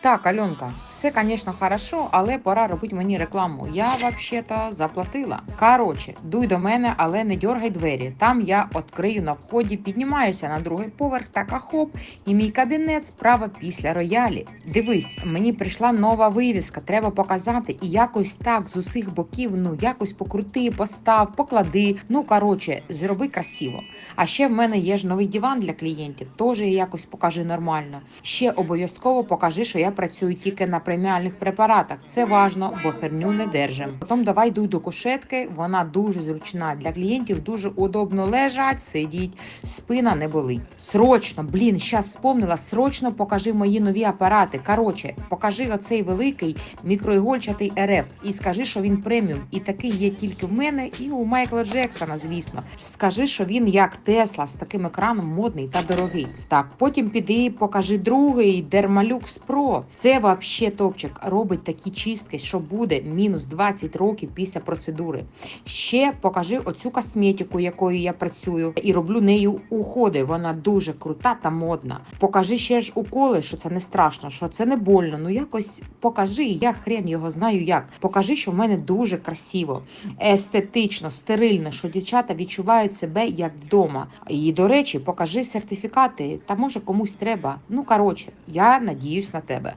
Так, Альонка, все, звісно, хорошо, але пора робити мені рекламу. Я взагалі-то заплатила. Короче, дуй до мене, але не дергай двері. Там я відкрию на вході, піднімаюся на другий поверх, така хоп, і мій кабінет справа після роялі. Дивись, мені прийшла нова вивіска, треба показати. І якось так з усіх боків, ну якось покрути, постав, поклади. Ну короче, зроби красиво. А ще в мене є ж новий диван для клієнтів. Теж якось покажи нормально. Ще обов'язково покажи, що я працюю тільки на преміальних препаратах. Це важно, бо херню не держим. Потім давай дуй до кушетки. Вона дуже зручна для клієнтів. Дуже удобно лежать, сидіть, спина не болить. Срочно, блін, щас вспомнила. Срочно покажи мої нові апарати. Короче, покажи оцей великий мікроігольчатий РФ і скажи, що він преміум. І такий є тільки в мене і у Майкла Джексона, звісно. Скажи, що він як Тесла з таким екраном модний та дорогий. Так, потім піди, покажи другий Dermalux Pro. Це вообще топчик. Робить такі чистки, що буде мінус 20 років після процедури. Ще покажи оцю косметику, якою я працюю, і роблю нею уходи. Вона дуже крута та модна. Покажи ще ж уколи, що це не страшно, що це не больно. Ну якось покажи, я хрен його знаю як. Покажи, що в мене дуже красиво, естетично, стерильно, що дівчата відчувають себе як вдома. І до речі, покажи сертифікати, та може комусь треба. Ну коротше, я надіюсь на тебе.